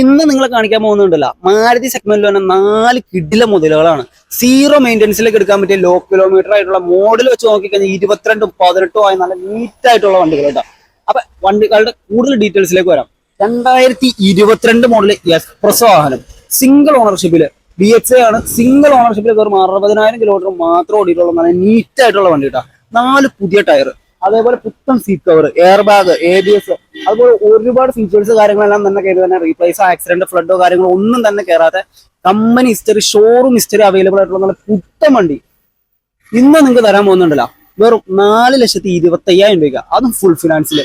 ഇന്ന് നിങ്ങളെ കാണിക്കാൻ പോകുന്നുണ്ടല്ല. മാരുതി സെഗ്മെന്റിൽ തന്നെ നാല് കിഡില മുതലുകളാണ് സീറോ മെയിന്റെനൻസിലേക്ക് എടുക്കാൻ പറ്റിയ ലോ കിലോമീറ്റർ ആയിട്ടുള്ള മോഡൽ വെച്ച് നോക്കിക്കഴിഞ്ഞാൽ ഇരുപത്തിരണ്ടും പതിനെട്ടും ആയി നല്ല നീറ്റ് ആയിട്ടുള്ള വണ്ടികൾ കേട്ടോ. അപ്പൊ വണ്ടികളുടെ കൂടുതൽ ഡീറ്റെയിൽസിലേക്ക് വരാം. രണ്ടായിരത്തി ഇരുപത്തിരണ്ട് മോഡൽ എക്സ്പ്രസ് വാഹനം. സിംഗിൾ ഓണർഷിപ്പിൽ ബി എക്സ് എ ആണ്. സിംഗിൾ ഓണർഷിപ്പിൽ വെറും അറുപതിനായിരം കിലോമീറ്റർ മാത്രം ഓടിയിട്ടുള്ള നല്ല നീറ്റ് ആയിട്ടുള്ള വണ്ടി കേട്ടോ. നാല് പുതിയ ടയർ അതേപോലെ പുത്തൻ seat cover air bag A B S അതുപോലെ ഒരുപാട് ഫീച്ചേഴ്സ് കാര്യങ്ങളെല്ലാം തന്നെ കയറി തന്നെ റീപ്ലേസ് ആക്സിഡന്റ് ഫ്ലഡോ കാര്യങ്ങളോ ഒന്നും തന്നെ കയറാത്ത company history showroom history available ആയിട്ടുള്ള നല്ല പുത്തൻ വണ്ടി. ഇന്ന് നിങ്ങൾക്ക് തരാൻ പോകുന്നുണ്ടല്ലോ. വെറും നാല് ലക്ഷത്തി ഇരുപത്തി അയ്യായിരം രൂപ അതും ഫുൾ ഫിനാൻസിൽ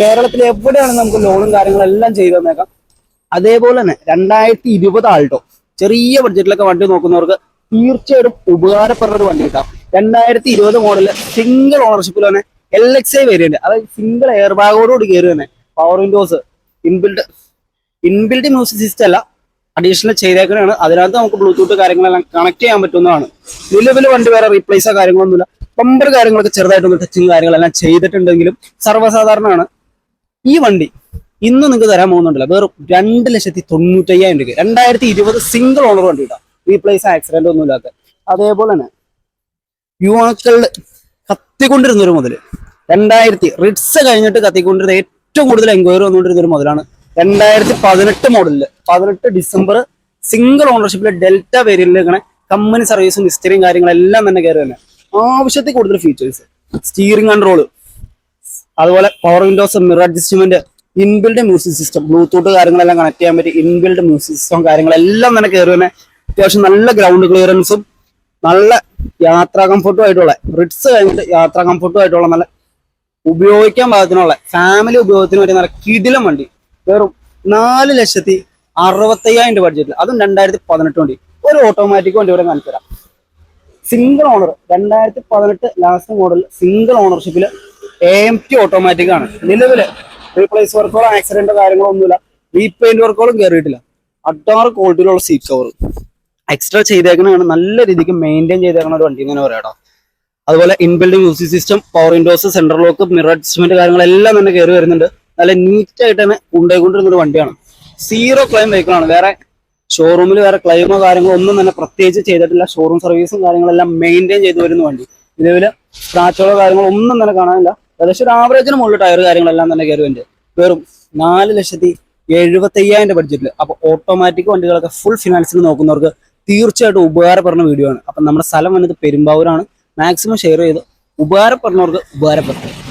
കേരളത്തിൽ എവിടെയാണ് നമുക്ക് ലോണും കാര്യങ്ങളെല്ലാം ചെയ്തു തന്നേക്കാം? അതേപോലെ തന്നെ രണ്ടായിരത്തി ഇരുപത് ആൾട്ടോ. ചെറിയ ബഡ്ജറ്റിലൊക്കെ വണ്ടി നോക്കുന്നവർക്ക് തീർച്ചയായിട്ടും ഉപകാരപ്പെടുന്ന ഒരു വണ്ടി കിട്ടാം രണ്ടായിരത്തി ഇരുപത് മോഡൽ സിംഗിൾ ഓണർഷിപ്പിൽ തന്നെ എൽ എക്സ് ഐ വേരിയന്റ് അതായത് സിംഗിൾ എയർ ബാഗോടുകൂടി കയറി തന്നെ power windows inbuilt inbuilt music system അല്ല അഡീഷണൽ ചെയ്തേക്കുന്നതാണ്. അതിനകത്ത് നമുക്ക് ബ്ലൂടൂത്ത് കാര്യങ്ങളെല്ലാം കണക്ട് ചെയ്യാൻ പറ്റുന്നതാണ്. നിലവിൽ വണ്ടി വേറെ റീപ്ലേസോ കാര്യങ്ങളൊന്നുമില്ല. പമ്പർ കാര്യങ്ങളൊക്കെ ചെറുതായിട്ടൊന്ന് ടച്ചിങ് കാര്യങ്ങളെല്ലാം ചെയ്തിട്ടുണ്ടെങ്കിലും സർവസാധാരണമാണ്. ഈ വണ്ടി ഇന്ന് നിങ്ങൾക്ക് തരാൻ പോകുന്നുണ്ടല്ലോ. വെറും രണ്ട് ലക്ഷത്തി തൊണ്ണൂറ്റയ്യായിരം രൂപ. രണ്ടായിരത്തി ഇരുപത് സിംഗിൾ ഓണർ വണ്ടി ഇടാം റീപ്ലേസ് ആക്സിഡന്റ് ഒന്നും ഇല്ലാത്ത. അതേപോലെ തന്നെ യുവാക്കളുടെ കത്തിക്കൊണ്ടിരുന്നൊരു മുതൽ രണ്ടായിരത്തി റിഡ്സ് കഴിഞ്ഞിട്ട് കത്തിക്കൊണ്ടിരുന്ന ഏറ്റവും കൂടുതൽ എൻക്വയറി വന്നുകൊണ്ടിരുന്ന ഒരു മുതലാണ് രണ്ടായിരത്തി പതിനെട്ട് മോഡലിൽ പതിനെട്ട് ഡിസംബർ സിംഗിൾ ഓണർഷിപ്പിലെ ഡെൽറ്റ വേരിയന്റിലേക്കാണ് കമ്പനി സർവീസും ഹിസ്റ്ററിയും കാര്യങ്ങളെല്ലാം തന്നെ കയറി തന്നെ ആവശ്യത്തിൽ കൂടുതൽ ഫീച്ചേഴ്സ് സ്റ്റീറിംഗ് കൺട്രോൾ അതുപോലെ power windows mirror adjustment inbuilt music system Bluetooth കാര്യങ്ങളെല്ലാം കണക്ട് ചെയ്യാൻ പറ്റി ഇൻബിൽഡ് മ്യൂസിക് സിസ്റ്റം കാര്യങ്ങളെല്ലാം തന്നെ കയറി തന്നെ അത്യാവശ്യം നല്ല ഗ്രൗണ്ട് ക്ലിയറൻസും നല്ല യാത്രാ കംഫർട്ടും ആയിട്ടുള്ള റിഡ്സ് കഴിഞ്ഞിട്ട് യാത്രാ കംഫർട്ടും ആയിട്ടുള്ള നല്ല ഉപയോഗിക്കാൻ പാകത്തിനുള്ള ഫാമിലി ഉപയോഗത്തിന് വേണ്ടി കിടിലം വണ്ടി. വെറും നാല് ലക്ഷത്തി അറുപത്തയ്യായിരം രൂപ ബഡ്ജറ്റിൽ അതും രണ്ടായിരത്തി പതിനെട്ട് വണ്ടി. ഒരു ഓട്ടോമാറ്റിക് വണ്ടി ഇവിടെ കാണിച്ചു തരാം. സിംഗിൾ ഓണർ രണ്ടായിരത്തി പതിനെട്ട് ലാസ്റ്റ് മോഡൽ സിംഗിൾ ഓണർഷിപ്പിൽ എ എം ടി ഓട്ടോമാറ്റിക് ആണ്. നിലവിൽ റീപ്ലേസ് വർക്കുകളോ ആക്സിഡന്റ് കാര്യങ്ങളോ ഒന്നുമില്ല. റീപെയിന്റ് വർക്കുകളും കയറിയിട്ടില്ല അഡാറ് ക്വാളിറ്റിയിലുള്ള സീറ്റ് കവർ എക്സ്ട്രാ ചെയ്തേക്കുന്നതാണ് നല്ല രീതിക്ക് മെയിന്റെയിൻ ചെയ്തേക്കുന്ന ഒരു വണ്ടി എന്ന് പറയാം അതുപോലെ inbuilding U C system power windows central lock mirror adjustment കാര്യങ്ങളെല്ലാം തന്നെ കയറി വരുന്നുണ്ട്. നല്ല നീറ്റ് ആയിട്ട് തന്നെ കൊണ്ടുപോയിക്കൊണ്ടിരുന്ന ഒരു വണ്ടിയാണ്. സീറോ ക്ലൈം വെഹിക്കിൾ ആണ്. വേറെ ഷോറൂമിൽ വേറെ ക്ലൈമോ കാര്യങ്ങളോ ഒന്നും തന്നെ പ്രത്യേകിച്ച് ചെയ്തിട്ടില്ല. ഷോറൂം സർവീസും കാര്യങ്ങളെല്ലാം മെയിന്റെയിൻ ചെയ്തു വരുന്ന വണ്ടി. നിലവിൽ സ്ക്രാച്ചുകളോ കാര്യങ്ങളോ ഒന്നും തന്നെ കാണാനില്ല. ഏകദേശം ഒരു ആവറേജിന് മുകളിൽ ടയർ കാര്യങ്ങളെല്ലാം തന്നെ കയറി വരുന്നുണ്ട്. വെറും നാല് ലക്ഷത്തി എഴുപത്തി അയ്യായിരം ബഡ്ജറ്റിൽ അപ്പൊ ഓട്ടോമാറ്റിക് വണ്ടികളൊക്കെ ഫുൾ ഫിനാൻസിൽ നോക്കുന്നവർക്ക് തീർച്ചയായിട്ടും ഉപകാരപ്പെടുന്ന വീഡിയോ ആണ്. അപ്പൊ നമ്മുടെ സ്ഥലം വന്നത് പെരുമ്പാവൂരാണ്. മാക്സിമം ഷെയർ ചെയ്ത് ഉപകാരപ്പെടുന്നവർക്ക് ഉപകാരപ്പെടുത്തും